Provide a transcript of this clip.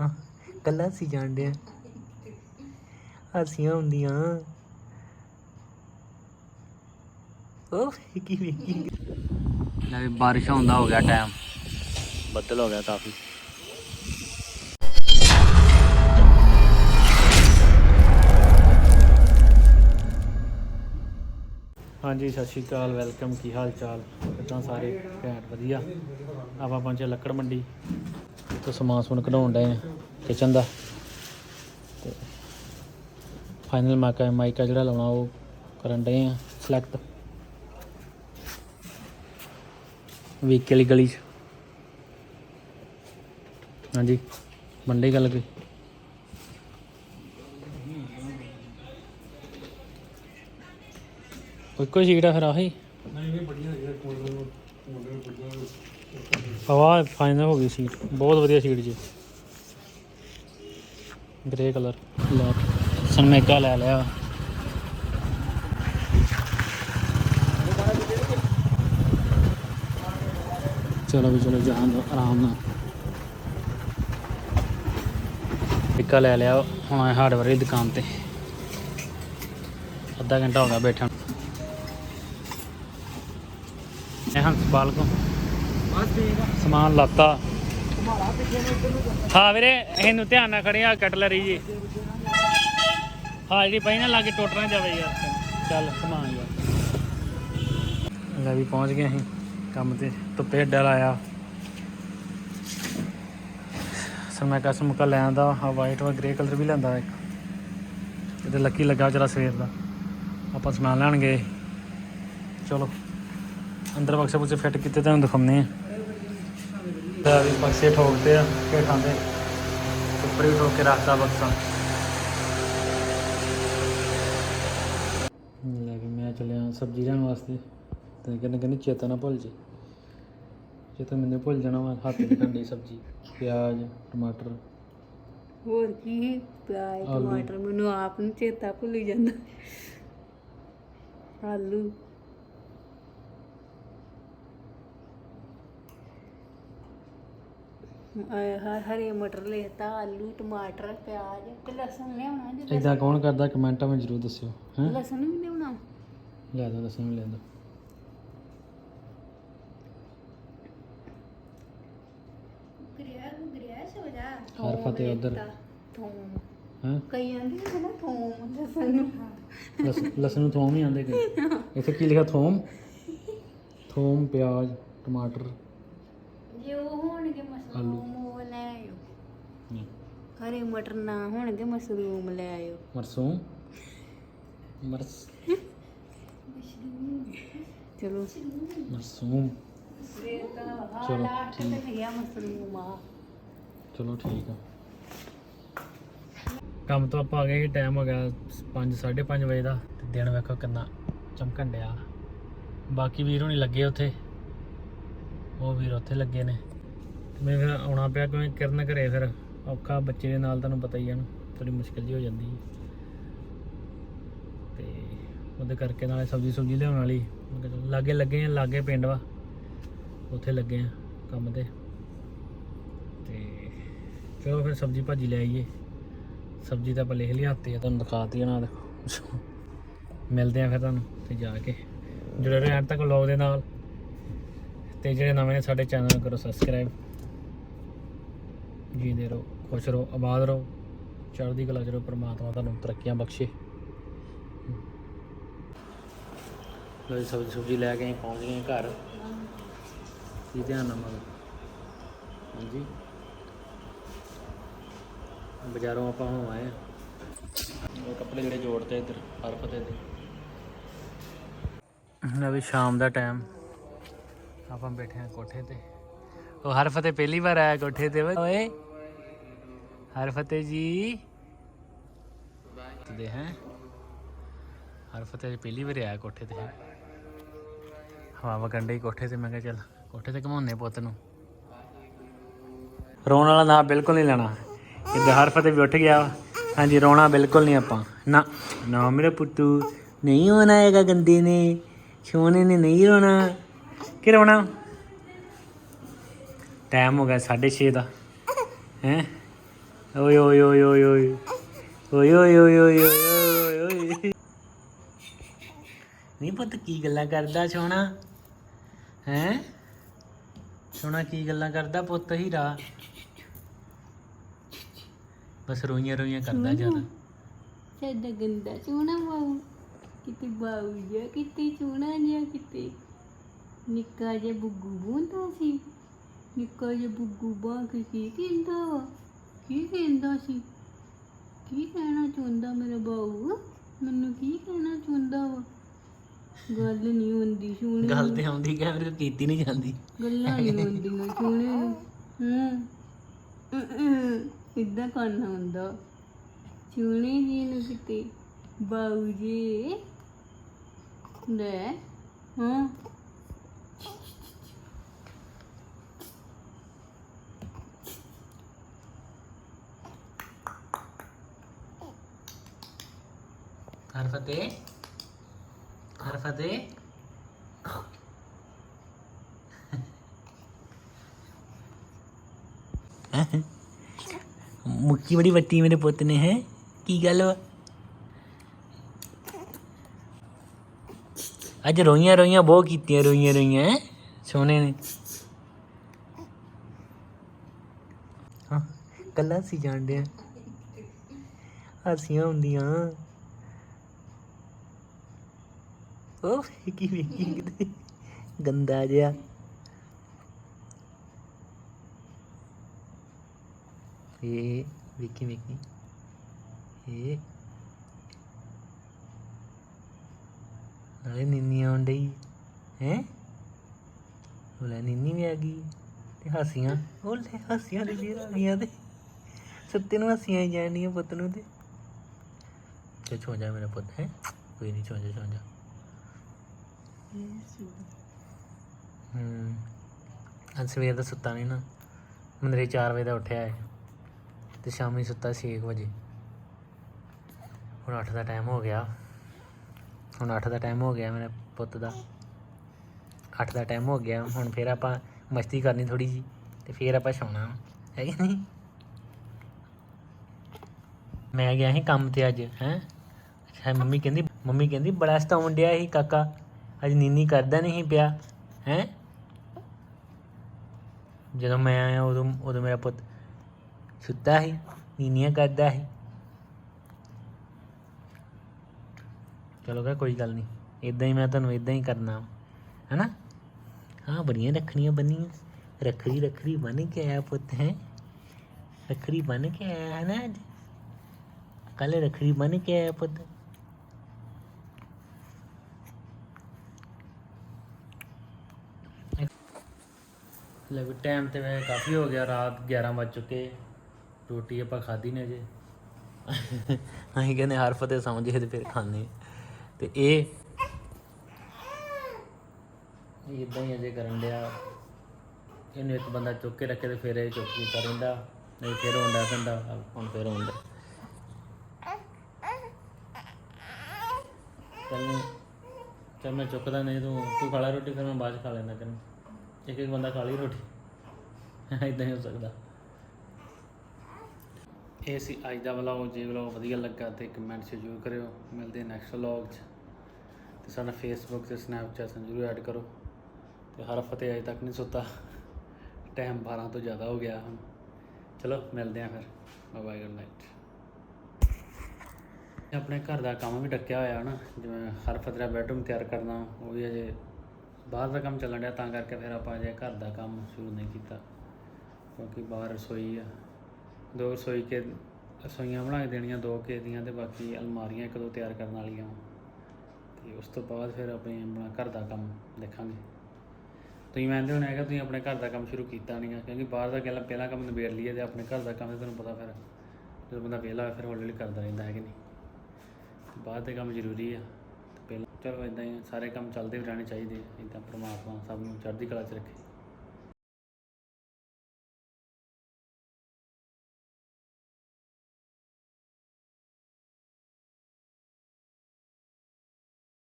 ਹਾਂ ਕੱਲਾ ਸੀ ਜਾਣਦੇ ਹਸੀਆਂ ਹੁੰਦੀਆਂ। ਉਹ ਕੀ ਵੇਖੀ ਲੈ ਵੀ ਬਾਰਿਸ਼ ਹੁੰਦਾ ਹੋ ਗਿਆ ਟਾਈਮ ਬੱਦਲ ਹੋ ਗਿਆ ਕਾਫੀ। ਹਾਂਜੀ ਸਤਿ ਸ਼੍ਰੀ ਅਕਾਲ ਵੈਲਕਮ ਕੀ ਹਾਲ ਚਾਲ? ਕਿੱਦਾਂ ਸਾਰੇ? ਘੈਂਟ ਵਧੀਆ। ਆਪਾਂ ਪਹੁੰਚੇ ਲੱਕੜ ਮੰਡੀ। ਤੋਂ ਸਮਾਨ ਸਮੂਨ ਕਢਾਉਣ ਡਏ ਕਿਚਨ ਦਾ ਤੇ ਫਾਈਨਲ ਮਾਈਕਾ ਮਾਈਕਾ ਜਿਹੜਾ ਲਾਉਣਾ ਉਹ ਕਰਨ ਡਏ ਆ ਸਿਲੈਕਟ ਵੀਕੇ ਵਾਲੀ ਗਲੀ 'ਚ। ਹਾਂਜੀ ਮੰਡੀ ਗੱਲ ਕੋਈ ਕੋਈ ਕੋਈ ਸੀਟ ਆ ਫਿਰ ਆਹੀ? ਹਵਾ ਫਾਈਨਲ ਹੋ ਗਈ ਸੀਟ ਬਹੁਤ ਵਧੀਆ ਸੀਟ ਜੀ। ਗ੍ਰੇ ਕਲਰ ਲੈ। ਸਨਮੇਕਾ ਲੈ ਲਿਆ। ਚਲੋ ਵੀ ਚਲੋ ਜਾਣ ਆਰਾਮ ਨਾਲ। ਟਿੱਕਾ ਲੈ ਲਿਆ। ਹੁਣ ਆਏ ਹਾਰਡਵੇਅਰ ਦੀ ਦੁਕਾਨ ਤੇ। ਅੱਧਾ ਘੰਟਾ ਹੋ ਗਿਆ ਬੈਠਣ ਇਹ ਹੰਸ ਬਾਲ ਕੋ ਸਮਾਨ ਲਾਤਾ। ਹਾਂ ਵੀਰੇ ਇਹਨੂੰ ਧਿਆਨ ਨਾਲ ਖੜਿਆ ਕਟਲਰੀ ਜੀ। ਹਾਂ ਜਿਹੜੀ ਪਈ ਨਾ ਲਾਗੇ ਟੁੱਟ ਨਾ ਜਾਵੇ ਯਾਰ। ਚੱਲ ਸਮਾਨ ਯਾਰ ਲੈ ਵੀ ਪਹੁੰਚ ਗਏ ਅਸੀਂ ਕੰਮ ਤੇ। ਧੁੱਪੇ ਅੱਡਾ ਲਾਇਆ। ਸਮੈਕਾ ਸਮੂਕਾ ਲੈਣ ਦਾ ਆ ਵਾਈਟ ਵਾ ਗ੍ਰੇ ਕਲਰ ਵੀ ਲੈਂਦਾ ਇੱਕ। ਇਹਦੇ ਲੱਕੀ ਲੱਗਾ ਵਿਚਾਰਾ ਸਵੇਰ ਦਾ। ਆਪਾਂ ਸਮਾਨ ਲੈਣ ਗਏ। ਚਲੋ। ਅੰਦਰ ਬਕਸੇ ਬੁਕਸੇ ਫਿੱਟ ਕੀਤੇ ਤੁਹਾਨੂੰ ਦਿਖਾਉਂਦੇ ਆ ਤਾਂ ਵੀ ਬਕਸੇ ਠੋਕਦੇ ਆ ਹੇਠਾਂ ਦੇ ਉੱਪਰ ਵੀ ਠੋਕ ਕੇ ਰੱਖਦਾ ਬਕਸਾ। ਲੈ ਵੀ ਮੈਂ ਚੱਲਿਆ ਸਬਜ਼ੀ ਲੈਣ ਵਾਸਤੇ। ਤੇ ਕਹਿੰਦੇ ਕਹਿੰਦੇ ਚੇਤਾ ਨਾ ਭੁੱਲ ਜੀ। ਚੇਤਾ ਮੈਨੂੰ ਭੁੱਲ ਜਾਣਾ ਵਾ ਹੱਥ ਦੀ ਕੰਡੀ ਸਬਜ਼ੀ ਪਿਆਜ਼ ਟਮਾਟਰ। ਹੋਰ ਕੀ ਪਿਆਜ਼। ਟਮਾਟਰ ਮੈਨੂੰ ਆਪ ਨੂੰ ਚੇਤਾ ਭੁੱਲ ਹੀ ਜਾਂਦਾ। ਆਲੂ। ਹਰ ਹਰੇ ਮਟਰ ਲੈਤਾ ਆਲੂ ਟਮਾਟਰ ਪਿਆਜ਼ ਤੇ ਲਸਣ ਲਿਆਉਣਾ ਜੀ ਇਦਾਂ ਕੌਣ ਕਰਦਾ? ਕਮੈਂਟਾਂ ਵਿੱਚ ਜ਼ਰੂਰ ਦੱਸਿਓ ਹੈ? ਲਸਣ ਵੀ ਲਿਆਉਣਾ? ਲੈ ਦੋ ਦੱਸਣ ਲੈ ਦੋ। ਗਰਿਆ ਗਰਿਆ ਸੋ ਜਾ ਹਰ ਫਤਿਹ ਉੱਧਰ। ਥੋਮ। ਹੈ? ਕਈ ਆਂਦੇ ਨੇ ਨਾ ਥੋਮ ਲਸਣ ਨੂੰ। ਲਸਣ ਨੂੰ ਥੋਮ ਹੀ ਆਂਦੇ ਕਿ ਇੱਥੇ ਕੀ ਲਿਖਿਆ? ਥੋਮ? ਥੋਮ ਪਿਆਜ਼ ਟਮਾਟਰ। ਜੇ ਉਹ ਹੋਣਗੇ ਮਸ਼ਰੂਮ ਉਹ ਲੈ ਆਇਓ ਨਹੀਂ, ਹਰੇ ਮਟਰ ਨਾ ਹੋਣਗੇ ਮਸ਼ਰੂਮ ਲੈ ਆਇਓ ਮਰਸੂਮ ਮਰਸ ਚਲੋ ਮਰਸੂਮ ਤੇ ਮਸ਼ਰੂਮ ਆ ਚਲੋ ਠੀਕ ਆ ਕੰਮ ਤੋਂ ਆਪਾਂ ਆ ਗਏ ਟਾਈਮ ਹੋ ਗਿਆ 5 5:30 ਵਜੇ ਦਾ ਤੇ ਦਿਨ ਵੇਖੋ ਕਿੰਨਾ ਚਮਕਣ ਡਿਆ ਬਾਕੀ ਵੀਰ ਹੋਣੀ ਲੱਗੇ ਉੱਥੇ ਉਹ ਵੀਰ ਉੱਥੇ ਲੱਗੇ ਨੇ। ਮੈਂ ਫਿਰ ਆਉਣਾ ਪਿਆ ਕਿਉਂਕਿ ਕਿਰਨ ਘਰੇ ਫਿਰ ਔਖਾ, ਬੱਚੇ ਦੇ ਨਾਲ ਤੁਹਾਨੂੰ ਪਤਾ ਹੀ ਹੈ ਨਾ ਥੋੜੀ ਮੁਸ਼ਕਿਲ ਜੀ ਹੋ ਜਾਂਦੀ ਹੈ। ਤੇ ਉਹਦੇ ਕਰਕੇ ਨਾਲੇ ਸਬਜ਼ੀ ਸੁਬਜ਼ੀ ਲਿਆਉਣ ਵਾਲੀ। ਲਾਗੇ ਲੱਗੇ ਆ, ਲਾਗੇ ਪਿੰਡ ਵਾ। ਉੱਥੇ ਲੱਗੇ ਆ ਕੰਮ ਤੇ। ਤੇ ਚਲੋ ਫਿਰ ਸਬਜ਼ੀ ਭਾਜੀ ਲੈ ਆਈਏ। ਸਬਜ਼ੀ ਤਾਂ ਪਲੇ ਲਿਆਤੀ ਆ, ਤੁਹਾਨੂੰ ਦਿਖਾਤੀ ਆ ਨਾ ਦੇਖੋ। ਮਿਲਦੇ ਆ ਫਿਰ ਤੁਹਾਨੂੰ, ਤੇ ਜਾ ਕੇ। ਜੁੜੇ ਰਹਿਣ ਤੱਕ ਲੋਕ ਦੇ ਨਾਲ। ਤੇ ਜਿਹੜੇ ਨਵੇਂ ਨੇ ਸਾਡੇ ਚੈਨਲ ਨੂੰ ਕਰੋ ਸਬਸਕ੍ਰਾਈਬ ਜੀ ਦੇ ਰਹੋ, ਖੁਸ਼ ਰਹੋ, ਆਬਾਦ ਰਹੋ। ਚੜ੍ਹਦੀ ਕਲਾ ਚ ਰਹੋ, ਪ੍ਰਮਾਤਮਾ ਤੁਹਾਨੂੰ ਤਰੱਕੀਆਂ ਬਖਸ਼ੇ। ਲੋ ਸਬਜ਼ੀ ਸੁਬਜ਼ੀ ਲੈ ਕੇ ਅਸੀਂ ਪਹੁੰਚ ਗਏ ਹਾਂ ਘਰ। ਕੀ ਧਿਆਨ ਨਾਲ ਮਗਰ ਹਾਂਜੀ। ਬਾਜ਼ਾਰੋਂ ਆਪਾਂ ਹੁਣ ਆਏ ਹਾਂ। ਕੱਪੜੇ ਜਿਹੜੇ ਜੋੜਤੇ ਇੱਧਰ ਹਰ 'ਤੇ। ਇੱਧਰ ਨਾ ਵੀ ਸ਼ਾਮ ਦਾ ਟਾਈਮ ਆਪਾਂ ਬੈਠੇ ਹਾਂ ਕੋਠੇ ਤੇ। ਉਹ ਹਰ ਫਤਿਹ ਪਹਿਲੀ ਵਾਰ ਆਇਆ ਕੋਠੇ ਤੇ ਓਏ। ਹਰ ਫਤੇ ਜੀ। ਦੇ ਹੈ। ਹਰ ਫਤੇ ਪਹਿਲੀ ਵਾਰ ਆਇਆ ਕੋਠੇ ਤੇ। ਹਵਾ ਵਗਣ ਕੋਠੇ ਤੇ, ਮੈਂ ਕਿਹਾ ਚੱਲ ਕੋਠੇ ਤੇ ਘਮਾਉਨੇ ਪੁੱਤ ਨੂੰ। ਰੋਣ ਵਾਲਾ ਨਾ ਬਿਲਕੁਲ ਨਹੀਂ ਲੈਣਾ। ਕਿਤੇ ਹਰ ਫਤਿਹ ਵੀ ਉੱਠ ਗਿਆ। ਹਾਂਜੀ, ਰੋਣਾ ਬਿਲਕੁਲ ਨਹੀਂ ਆਪਾਂ। ਨਾ ਨਾ ਮੇਰੇ ਪੁੱਤੂ। ਨਹੀਂ ਹੋਣਾ ਹੈਗਾ ਗੰਦੇ ਨੇ। ਸੋਨੇ ਨੇ ਨਹੀਂ ਰੋਣਾ। ਕਿ ਰੋਣਾ ਟਾਈਮ ਹੋ ਗਿਆ 6:30 ਦਾ। ਹੈ? ਓਏ ਓਏ ਓਏ ਓਏ ਓਏ। ਓਏ ਓਏ ਓਏ ਓਏ ਓਏ ਨਹੀਂ ਪੁੱਤ ਕੀ ਗੱਲਾਂ ਕਰਦਾ ਸੋਹਣਾ? ਹੈ? ਸੋਹਣਾ ਕੀ ਗੱਲਾਂ ਕਰਦਾ ਪੁੱਤ ਹੀਰਾ? ਬਸ ਰੋਈਆਂ ਰੋਈਆਂ ਕਰਦਾ ਜ਼ਿਆਦਾ। ਸਾਡਾ ਗੰਦਾ ਚੂਣਾ ਬਾਉ ਕਿਤੇ ਬਾਉ ਜਿਹਾ ਕਿਤੇ ਚੂਣਾ ਜਿਹਾ ਕਿਤੇ ਨਿੱਕਾ ਜਿਹਾ ਬੁੱਗੂ ਬੁੰਦਾ ਸੀ। ਨਿੱਕਾ ਜਿਹਾ ਬੁੱਗੂ ਬਾਂ ਕੇ ਕੀ ਕਹਿੰਦਾ? ਵਾ? ਕੀ ਕਹਿੰਦਾ ਸੀ? ਕੀ ਕਹਿਣਾ ਚਾਹੁੰਦਾ ਮੇਰਾ ਬਾਉ ਮੈਨੂੰ ਕੀ ਕਹਿਣਾ ਚਾਹੁੰਦਾ ਵਾ? ਗੱਲ ਨਹੀਂ ਹੁੰਦੀ ਸੁਣੇ ਗੱਲ ਤੇ ਆਉਂਦੀ ਕਿ ਮੇਰੇ ਕੋਲ ਕੀਤੀ ਨਹੀਂ ਜਾਂਦੀ। ਗੱਲਾਂ ਨਹੀਂ ਹੁੰਦੀਆਂ ਸੁਣੇ ਹੂੰ। ਇਦਾਂ ਕਰਨਾ ਹੁੰਦਾ। ਚੁਣੇ ਜੀ ਨੂੰ ਕਿਤੇ। ਬਾਊ ਜੀ। ਲੈ ਹਾਂ ਹਰ ਫਤਿਹ ਹਰ ਫਤਿਹ ਮੁੱਕੀ ਬੜੀ ਵੱਟੀ ਮੇਰੇ ਪੁੱਤ ਨੇ, ਹੈ? ਕੀ ਗੱਲ ਵਾ? ਅੱਜ ਰੋਈਆਂ ਰੋਈਆਂ ਬਹੁਤ ਕੀਤੀਆਂ, ਰੋਈਆਂ ਰੋਈਆਂ, ਹੈਂ? ਸੋਹਣੇ ਨੇ। ਹਾਂ ਕੱਲਾ ਸੀ ਜਾਣਦੇ ਆ ਹਸੀਆਂ ਹੁੰਦੀਆਂ। ਉਹ ਕੀ ਵੇਖੀ ਕਿਤੇ? ਗੰਦਾ ਜਿਹਾ। ਇਹ ਵੇਖੀ ਵੇਖੀ। ਇਹ ਨਾਲੇ ਨਿੰਨੀ ਆਉਣ ਡਈ। ਹੈ? ਉਹ ਲੈ ਨਿੰਨੀ ਵੀ ਆ ਗਈ। ਤੇ ਹਸੀਆਂ। ਉਹ ਲੈ ਦੇ ਫੇਰ ਆ ਗਈਆਂ ਤੇ। ਸੁੱਤੇ ਨੂੰ ਹਸੀਆਂ ਹੀ ਜਾਣੀਆਂ ਪੁੱਤ ਨੂੰ ਤੇ। ਤੇ ਛੋ ਜਾ ਮੇਰਾ ਪੁੱਤ, ਹੈ? ਕੋਈ ਨਹੀਂ ਛੋ ਜਾ ਛੋ ਜਾ। ਹੂੰ। ਅੱਜ ਸਵੇਰ ਦਾ ਸੁੱਤਾ ਨਹੀਂ ਨਾ। ਮੰਦਰੇ 4 ਵਜੇ ਦਾ ਉੱਠਿਆ ਹੈ। ਤੇ ਸ਼ਾਮੀ ਸੁੱਤਾ 6 ਵਜੇ। ਹੁਣ 8 ਦਾ ਟਾਈਮ ਹੋ ਗਿਆ। ਹੁਣ 8 ਦਾ ਟਾਈਮ ਹੋ ਗਿਆ ਮੇਰੇ ਪੁੱਤ ਦਾ। 8 ਦਾ ਟਾਈਮ ਹੋ ਗਿਆ। ਹੁਣ ਫੇਰ ਆਪਾਂ ਮਸਤੀ ਕਰਨੀ ਥੋੜੀ ਜੀ ਤੇ ਫੇਰ ਆਪਾਂ ਸੌਣਾ। ਹੈ ਕਿ ਨਹੀਂ? ਮੈਂ ਗਿਆ ਸੀ ਕੰਮ ਤੇ ਅੱਜ, ਹੈ। ਅੱਛਾ, ਮੰਮੀ ਕਹਿੰਦੀ ਮੰਮੀ ਕਹਿੰਦੀ, ਬੜਾ ਸਤਾਉਣ ਡਿਆ ਸੀ ਕਾਕਾ। ਅੱਜ ਨੀਨੀ ਕਰਦਾ ਨਹੀਂ ਸੀ ਪਿਆ, ਹੈ? ਜਦੋਂ ਮੈਂ ਆਇਆ ਉਦੋਂ ਉਦੋਂ ਮੇਰਾ ਪੁੱਤ ਸੁੱਤਾ ਸੀ, ਨੀਨੀਆਂ ਕਰਦਾ ਸੀ। ਚਲੋ ਕਾ ਕੋਈ ਗੱਲ ਨਹੀਂ। ਇਦਾਂ ਹੀ ਮੈਂ ਤੁਹਾਨੂੰ ਇਦਾਂ ਹੀ ਕਰਨਾ ਹੈਨਾ? ਹਾਂ, ਬੜੀਆਂ ਰੱਖੜੀਆਂ ਬੰਨੀਆਂ। ਰੱਖੜੀ ਰੱਖੜੀ ਬਣ ਕੇ ਆਇਆ ਪੁੱਤ, ਹੈ? ਰੱਖੜੀ ਬਣ ਕੇ ਆਇਆ ਹੈ ਨਾ ਅੱਜ? ਕੱਲ ਰੱਖੜੀ ਬਣ ਕੇ ਆਇਆ ਪੁੱਤ। ਲੈ ਵੀ ਟਾਈਮ ਤੇ ਵੈਸੇ ਕਾਫੀ ਹੋ ਗਿਆ ਰਾਤ 11 ਵੱਜ ਚੁੱਕੇ। ਰੋਟੀ ਆਪਾਂ ਖਾਧੀ ਨੇ ਅਜੇ। ਅਸੀਂ ਕਹਿੰਦੇ ਹਰ ਫਤੇ ਸੌਂ ਜੇ ਤੇ ਫਿਰ ਖਾਣੇ ਤੇ ਇਹ ਇਹ ਇਦਾਂ ਹੀ ਅਜੇ ਕਰਨ ਡਿਆ। ਇਹਨੂੰ ਇੱਕ ਬੰਦਾ ਚੁੱਕ ਕੇ ਰੱਖੇ ਤੇ ਫਿਰ ਇਹ ਚੁੱਕ ਕੀਤਾ ਰਹਿੰਦਾ ਨਹੀਂ ਫਿਰ ਹੁੰਦਾ ਪੈਂਦਾ। ਹੁਣ ਫਿਰ ਹੁੰਦਾ ਚੱਲ ਚੱਲ ਮੈਂ ਚੁੱਕਦਾ ਨਹੀਂ ਤੂੰ ਤੂੰ ਖਾ ਲੈ ਰੋਟੀ ਫਿਰ ਮੈਂ ਬਾਅਦ 'ਚ ਖਾ ਲੈਂਦਾ ਤੈਨੂੰ। ਇੱਕ ਇੱਕ ਬੰਦਾ ਖਾ ਲਈ ਰੋਟੀ। ਇਦਾਂ ਹੀ ਹੋ ਸਕਦਾ। ਇਹ ਸੀ ਅੱਜ ਦਾ ਵਲੌਗ ਜੇ ਵਲੌਗ ਵਧੀਆ ਲੱਗਾ ਤੇ ਕਮੈਂਟ 'ਚ ਜ਼ਰੂਰ ਕਰਿਓ। ਮਿਲਦੇ ਨੈਕਸਟ ਵਲੌਗ 'ਚ। ਤੇ ਸਾਡਾ ਫੇਸਬੁੱਕ ਤੇ ਸਨੈਪਚੈਟ ਜ਼ਰੂਰ ਐਡ ਕਰੋ। ਤੇ ਹਰ ਫਤਿਹ ਅਜੇ ਤੱਕ ਨਹੀਂ ਸੁੱਤਾ। ਟਾਈਮ 12 ਤੋਂ ਜ਼ਿਆਦਾ ਹੋ ਗਿਆ ਹੁਣ। ਚਲੋ, ਮਿਲਦੇ ਆਂ ਫਿਰ। ਬਾਏ ਬਾਏ ਗੁੱਡ ਨਾਈਟ ਆਪਣੇ ਘਰ ਦਾ ਕੰਮ ਵੀ ਡੱਕਿਆ ਹੋਇਆ ਨਾ। ਜਿਵੇਂ ਹਰ ਫਤਿਹ ਦਾ ਬੈਡਰੂਮ ਤਿਆਰ ਕਰਨਾ, ਉਹ ਵੀ ਅਜੇ ਬਾਹਰ ਦਾ ਕੰਮ ਚੱਲਣ ਡਿਆ, ਤਾਂ ਕਰਕੇ ਫਿਰ ਆਪਾਂ ਅਜੇ ਘਰ ਦਾ ਕੰਮ ਸ਼ੁਰੂ ਨਹੀਂ ਕੀਤਾ। ਕਿਉਂਕਿ ਬਾਹਰ ਰਸੋਈ ਆ। ਦੋ ਰਸੋਈ ਕੇ, ਰਸੋਈਆਂ ਬਣਾ ਕੇ ਦੇਣੀਆਂ, ਦੋ ਕੇ ਦੀਆਂ ਤੇ ਬਾਕੀ ਅਲਮਾਰੀਆਂ ਇੱਕ ਦੋ ਤਿਆਰ ਕਰਨ ਵਾਲੀਆਂ। ਵਾਂ। ਤੇ ਉਸ ਤੋਂ ਬਾਅਦ ਫਿਰ ਆਪਣੇ ਆਪਣਾ ਘਰ ਦਾ ਕੰਮ ਦੇਖਾਂਗੇ। ਤੁਸੀਂ ਮੰਨਦੇ ਹੋਣੇ ਹੈਗਾ, ਤੁਸੀਂ ਆਪਣੇ ਘਰ ਦਾ ਕੰਮ ਸ਼ੁਰੂ ਕੀਤਾ ਨਹੀਂ ਆ, ਕਿਉਂਕਿ ਬਾਹਰ ਦਾ ਗੱਲ ਪਹਿਲਾਂ ਕੰਮ ਨਿਬੇੜ ਲਈਏ ਤੇ ਆਪਣੇ ਘਰ ਦਾ ਕੰਮ ਤੁਹਾਨੂੰ ਪਤਾ ਫਿਰ, ਜਦੋਂ ਬੰਦਾ ਵਿਹਲਾ ਹੋਇਆ ਫਿਰ ਹੌਲੀ ਹੌਲੀ ਕਰਦਾ ਰਹਿੰਦਾ ਹੈ ਕਿ ਨਹੀਂ। ਬਾਹਰ ਦੇ ਕੰਮ ਜ਼ਰੂਰੀ ਆ। ਚਲੋ ਇਦਾਂ ਹੀ ਸਾਰੇ ਕੰਮ ਚੱਲਦੇ ਵੀ ਰਹਿਣੇ ਚਾਹੀਦੇ ਇਦਾਂ ਪ੍ਰਮਾਤਮਾ ਸਭ ਨੂੰ ਚੜ੍ਹਦੀ ਕਲਾ 'ਚ ਰੱਖੇ।